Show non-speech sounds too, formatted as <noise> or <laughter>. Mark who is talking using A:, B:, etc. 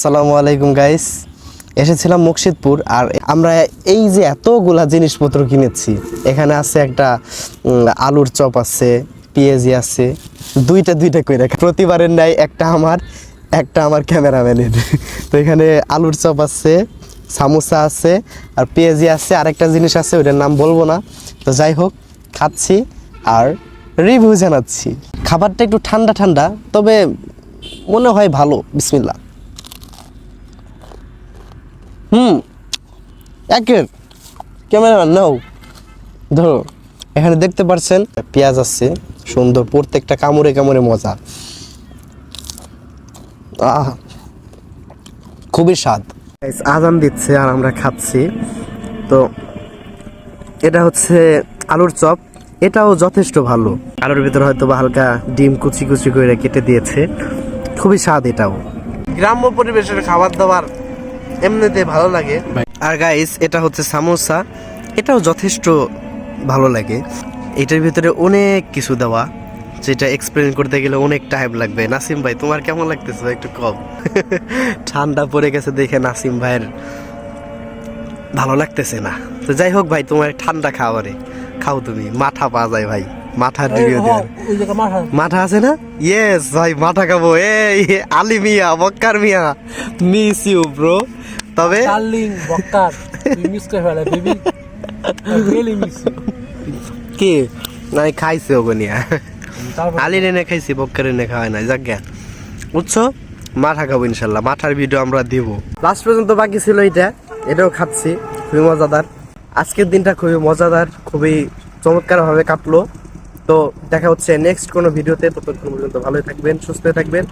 A: আসসালামু আলাইকুম গাইস এসেছিলাম মুর্শিদপুর আর আমরা এই যে এতগুলা জিনিসপত্র কিনেছি, এখানে আছে একটা আলুর চপ আছে, পেঁয়াজি আছে, দুইটা দুইটা করে প্রতিবারের ন্যায় একটা আমার একটা আমার ক্যামেরাম্যানের। তো এখানে আলুর চপ আছে, সামোসা আছে আর পেঁয়াজি আছে। আরেকটা জিনিস আছে, ওইটার নাম বলব না। তো যাই হোক, খাচ্ছি আর রিভিউ জানাচ্ছি। খাবারটা একটু ঠান্ডা ঠান্ডা, তবে মনে হয় ভালো। বিসমিল্লা হুম একের। ক্যামেরাম্যান নাও। ধরো এখানে দেখতে পাচ্ছেন পেঁয়াজ আছে সুন্দর প্রত্যেকটা কামড়ে কামড়ে মজা। আহ খুবই স্বাদ। আজান দিচ্ছে আর আমরা খাচ্ছি। তো এটা হচ্ছে আলুর চপ। এটাও যথেষ্ট ভালো। আলুর ভিতরে হয়তো বা হালকা ডিম কুচি কুচি করে কেটে দিয়েছে। খুবই স্বাদ এটাও। গ্রাম্য পরিবেশের খাবার দাবার এমনিতে ভালো লাগে। আর গাইস এটা হচ্ছে সামোসা। এটাও যথেষ্ট ভালো লাগে। এটার ভিতরে অনেক কিছু দেওয়া যেটা এক্সপ্লেন করতে গেলে অনেক টাইম লাগবে। নাসিম ভাই তোমার কেমন লাগতেছে? একটু কম। <laughs> ঠান্ডা পড়ে গেছে দেখে নাসিম ভাইয়ের ভালো লাগতেছে না। তো যাই হোক ভাই তোমার ঠান্ডা খাবারে খাও তুমি। মাথা পাওয়া যায় ভাই। মাথার রিভিউ দেবে
B: মাথা
A: আছে। না? ইয়েস ভাই মাঠা খাব। এই Ali Mia Bakkar Mia. Miss you bro তবে
B: ডার্লিং বক্কার মিস করে ফেলে বেবি রিয়েলি মিস
A: কি? নাই খাইছে ওগো নিয়া। আলি নেনে খাইছি বক্কার এনে খাওয়াই নাই যাক জ্ঞান বুঝছ? মাঠা খাব ইনশাল্লাহ মাঠার ভিডিও আমরা দিব। লাস্ট পর্যন্ত বাকি ছিল এটা এটাও খাচ্ছি খুবই মজাদার। আজকের দিনটা খুবই মজাদার খুবই চমৎকার ভাবে কাটলো। তো দেখা হচ্ছে নেক্সট কোনো ভিডিওতে ততক্ষণ পর্যন্ত ভালোই থাকবেন সুস্থ থাকবেন।